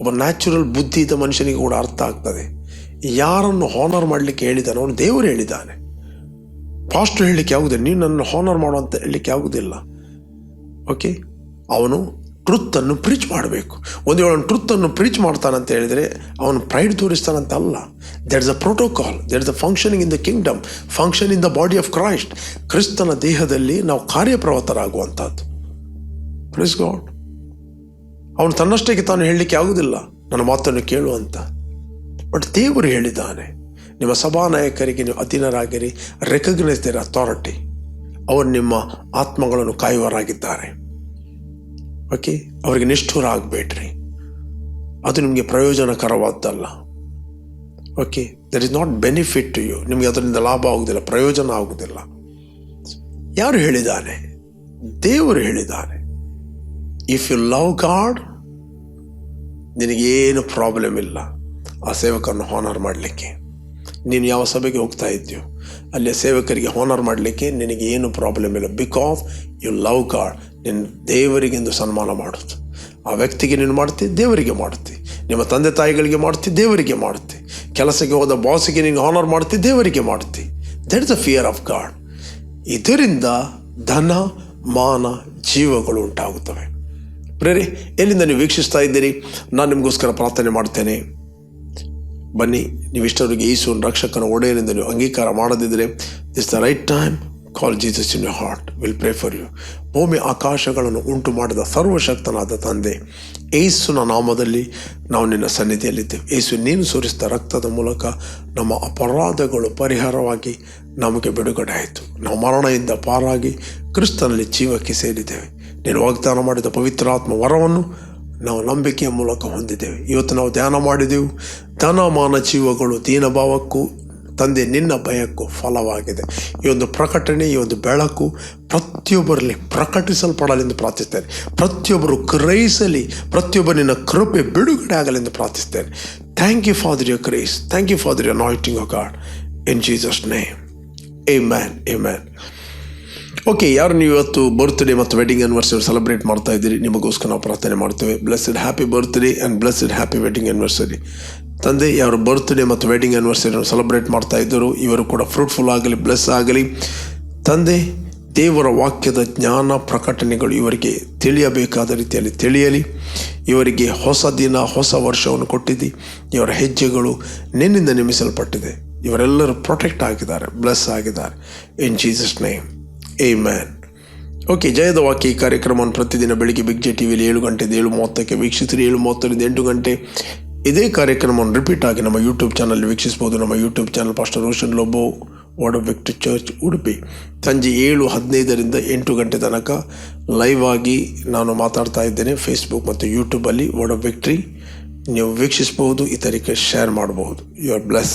ಒಬ್ಬ ನ್ಯಾಚುರಲ್ ಬುದ್ಧಿ ಇದ್ದ ಮನುಷ್ಯನಿಗೆ ಕೂಡ ಅರ್ಥ ಆಗ್ತದೆ. ಯಾರನ್ನು ಹಾನರ್ ಮಾಡಲಿಕ್ಕೆ ಹೇಳಿದಾನೆ ಅವನು ದೇವರು ಹೇಳಿದ್ದಾನೆ. ಪಾಸ್ಟ್ ಹೇಳಲಿಕ್ಕೆ ಆಗುದಿಲ್ಲ. ನೀನು ನನ್ನ ಹಾನರ್ ಮಾಡುವಂತ ಹೇಳಲಿಕ್ಕೆ ಯಾವುದಿಲ್ಲ ಓಕೆ ಅವನು ಟ್ರುತ್ತನ್ನು ಪ್ರೀಚ್ ಮಾಡಬೇಕು. ಒಂದು ವೇಳೆ ಅವನು ಟ್ರುತ್ತನ್ನು ಪ್ರೀಚ್ ಮಾಡ್ತಾನಂತ ಹೇಳಿದರೆ ಅವನು ಪ್ರೈಡ್ ತೋರಿಸ್ತಾನಂತ ಅಲ್ಲ that is a protocol that is a functioning in the kingdom function in the body of Christ ಕ್ರಿಸ್ತನ ದೇಹದಲ್ಲಿ ನಾವು ಕಾರ್ಯಪ್ರವೃತ್ತರಾಗುವಂಥದ್ದು ಪ್ಲೀಸ್ ಗಾಡ್ ಅವನು ತನ್ನಷ್ಟಕ್ಕೆ ತಾನು ಹೇಳಲಿಕ್ಕೆ ಆಗುವುದಿಲ್ಲ ನನ್ನ ಮಾತನ್ನು ಕೇಳುವಂತ ಬಟ್ ದೇವರು ಹೇಳಿದ್ದಾನೆ, ನಿಮ್ಮ ಸಭಾನಾಯಕರಿಗೆ ನೀವು ಅಧೀನರಾಗಿರಿ ರೆಕಗ್ನೈಸ್ ದೇರ್ ಅಥಾರಿಟಿ ಅವರು ನಿಮ್ಮ ಆತ್ಮಗಳನ್ನು ಕಾಯುವರಾಗಿದ್ದಾರೆ ಓಕೆ ಅವರಿಗೆ ನಿಷ್ಠುರ ಆಗಬೇಡ್ರಿ ಅದು ನಿಮಗೆ ಪ್ರಯೋಜನಕರವಾದ್ದಲ್ಲ. Okay there is not benefit to you ನಿಮಗೆ ಅದರಿಂದ ಲಾಭ ಆಗುವುದಿಲ್ಲ, ಪ್ರಯೋಜನ ಆಗುವುದಿಲ್ಲ. ಯಾರು ಹೇಳಿದ್ದಾರೆ ದೇವರು ಹೇಳಿದ್ದಾರೆ ಇಫ್ ಯು ಲವ್ ಗಾಡ್ ನಿನಗೇನು ಪ್ರಾಬ್ಲಮ್ ಇಲ್ಲ. ಆ ಸೇವಕರನ್ನು ಹಾನರ್ ಮಾಡಲಿಕ್ಕೆ. ನೀನು ಯಾವ ಸಭೆಗೆ ಹೋಗ್ತಾ ಇದ್ದೀಯೋ, ಅಲ್ಲಿ ಸೇವಕರಿಗೆ ಹಾನರ್ ಮಾಡಲಿಕ್ಕೆ ನಿನಗೆ ಏನು ಪ್ರಾಬ್ಲಮ್ ಇಲ್ಲ. ಬಿಕಾಸ್ ಯು ಲವ್ ಗಾಡ್ ನಿನ್ನ ದೇವರಿಗೆಂದು ಸನ್ಮಾನ ಮಾಡುತ್ತೆ. ಆ ವ್ಯಕ್ತಿಗೆ ನೀನು ಮಾಡ್ತಿ ದೇವರಿಗೆ ಮಾಡುತ್ತೆ. ನಿಮ್ಮ ತಂದೆ ತಾಯಿಗಳಿಗೆ ಮಾಡ್ತಿ ದೇವರಿಗೆ ಮಾಡುತ್ತೆ. ಕೆಲಸಕ್ಕೆ ಹೋದ ಬಾಸಿಗೆ ನೀನು ಹಾನರ್ ಮಾಡ್ತಿ ದೇವರಿಗೆ ಮಾಡ್ತಿ that is the fear of God ಇದರಿಂದ ಧನ, ಮಾನ, ಜೀವಗಳು ಉಂಟಾಗುತ್ತವೆ. ಪ್ರೇರಿ, ಎಲ್ಲಿಂದ ನೀವು ವೀಕ್ಷಿಸ್ತಾ ಇದ್ದೀರಿ? ನಾನು ನಿಮಗೋಸ್ಕರ ಪ್ರಾರ್ಥನೆ ಮಾಡ್ತೇನೆ. ಬನ್ನಿ ನೀವು ಇಷ್ಟವರಿಗೆ ಏಸು ರಕ್ಷಕನ ಒಡೆಯನೆಂದು ನೀವು ಅಂಗೀಕಾರ ಮಾಡದಿದ್ದರೆ is the right time call Jesus in you heart will pray for you ಭೂಮಿ ಆಕಾಶಗಳನ್ನು ಉಂಟು ಮಾಡಿದ ಸರ್ವಶಕ್ತನಾದ ತಂದೆ ಏಸುನ ನಾಮದಲ್ಲಿ ನಾವು ನಿನ್ನ ಸನ್ನಿಧಿಯಲ್ಲಿದ್ದೇವೆ. ಏಸು ನೀನು ಸುರಿಸಿದ ರಕ್ತದ ಮೂಲಕ ನಮ್ಮ ಅಪರಾಧಗಳು ಪರಿಹಾರವಾಗಿ ನಮಗೆ ಬಿಡುಗಡೆ ಆಯಿತು ನಾವು ಮರಣದಿಂದ ಪಾರಾಗಿ ಕ್ರಿಸ್ತನಲ್ಲಿ ಜೀವಕ್ಕೆ ಸೇರಿದ್ದೇವೆ. ನೀನು ವಾಗ್ದಾನ ಮಾಡಿದ ಪವಿತ್ರಾತ್ಮ ವರವನ್ನು ನಾವು ನಂಬಿಕೆಯ ಮೂಲಕ ಹೊಂದಿದ್ದೇವೆ. ಇವತ್ತು ನಾವು ಧ್ಯಾನ ಮಾಡಿದೆವು. ಧನ ಮಾನ ಜೀವಗಳು ದೀನಭಾವಕ್ಕೂ, ತಂದೆ ನಿನ್ನ ಭಯಕ್ಕೂ ಫಲವಾಗಿದೆ. ಈ ಒಂದು ಪ್ರಕಟಣೆ, ಈ ಒಂದು ಬೆಳಕು ಪ್ರತಿಯೊಬ್ಬರಲ್ಲಿ ಪ್ರಕಟಿಸಲ್ಪಡಲೆಂದು ಪ್ರಾರ್ಥಿಸ್ತೇನೆ. ಪ್ರತಿಯೊಬ್ಬರು ಗ್ರಹಿಸಲಿ ಪ್ರತಿಯೊಬ್ಬರಿನ ಕೃಪೆ ಬಿಡುಗಡೆ ಆಗಲೆಂದು ಪ್ರಾರ್ಥಿಸ್ತೇನೆ. ಥ್ಯಾಂಕ್ ಯು ಫಾದರ್ ಯುವ Christ thank you father your anointing a God in Jesus name amen amen okay ಯಾರು ನೀವು ಇವತ್ತು ಬರ್ತ್ಡೇ ಮತ್ತು ವೆಡ್ಡಿಂಗ್ ಆ್ಯನಿವರ್ಸರಿ ಸೆಲೆಬ್ರೇಟ್ ಮಾಡ್ತಾ ಇದ್ದೀರಿ? ನಿಮಗೋಸ್ಕರ ನಾವು ಪ್ರಾರ್ಥನೆ ಮಾಡ್ತೇವೆ. Blessed happy birthday and blessed happy wedding anniversary ತಂದೆ, ಯಾರು ಬರ್ತ್ಡೇ ಮತ್ತು ವೆಡ್ಡಿಂಗ್ ಆ್ಯನಿವರ್ಸರಿಯನ್ನು ಸೆಲೆಬ್ರೇಟ್ ಮಾಡ್ತಾ ಇದ್ದರು ಇವರು ಕೂಡ ಫ್ರೂಟ್ಫುಲ್ ಆಗಲಿ ಬ್ಲೆಸ್ ಆಗಲಿ. ತಂದೆ, ದೇವರ ವಾಕ್ಯದ ಜ್ಞಾನ ಪ್ರಕಟಣೆಗಳು ಇವರಿಗೆ ತಿಳಿಯಬೇಕಾದ ರೀತಿಯಲ್ಲಿ ತಿಳಿಯಲಿ. ಇವರಿಗೆ ಹೊಸ ದಿನ, ಹೊಸ ವರ್ಷವನ್ನು ಕೊಟ್ಟಿದ್ದಿ. ಇವರ ಹೆಜ್ಜೆಗಳು ನಿನ್ನಿಂದ ನಿರ್ಮಿಸಲ್ಪಟ್ಟಿದೆ ಇವರೆಲ್ಲರೂ ಪ್ರೊಟೆಕ್ಟ್ ಆಗಿದ್ದಾರೆ ಬ್ಲೆಸ್ ಆಗಿದ್ದಾರೆ. In Jesus name amen okay ಜಯದ ವಾಕ್ಯ ಈ ಕಾರ್ಯಕ್ರಮವನ್ನು ಪ್ರತಿದಿನ ಬೆಳಿಗ್ಗೆ ಬಿಗ್ ಜೆ ಟಿ ವಿಲಿ ಏಳು ಗಂಟೆಯಿಂದ ಏಳು ಮೂವತ್ತಕ್ಕೆ ವೀಕ್ಷಿಸಿರಿ. ಏಳು ಮೂವತ್ತರಿಂದ ಎಂಟು ಗಂಟೆ ಇದೇ ಕಾರ್ಯಕ್ರಮವನ್ನು ರಿಪೀಟ್ ಆಗಿ ನಮ್ಮ ಯೂಟ್ಯೂಬ್ ಚಾನಲ್ ವೀಕ್ಷಿಸ್ಬೋದು ನಮ್ಮ YouTube channel pastor Roshan Lobo word of victory church Udupi ಸಂಜೆ ಏಳು ಹದಿನೈದರಿಂದ ಎಂಟು ಗಂಟೆ ತನಕ ಲೈವ್ ಆಗಿ ನಾನು ಮಾತಾಡ್ತಾ ಇದ್ದೇನೆ. ಫೇಸ್ಬುಕ್ ಮತ್ತು ಯೂಟ್ಯೂಬಲ್ಲಿ ವರ್ಡ್ ಆಫ್ ವಿಕ್ಟ್ರಿ ನೀವು ವೀಕ್ಷಿಸಬಹುದು ಇತರಕ್ಕೆ ಶೇರ್ ಮಾಡಬಹುದು. You are bless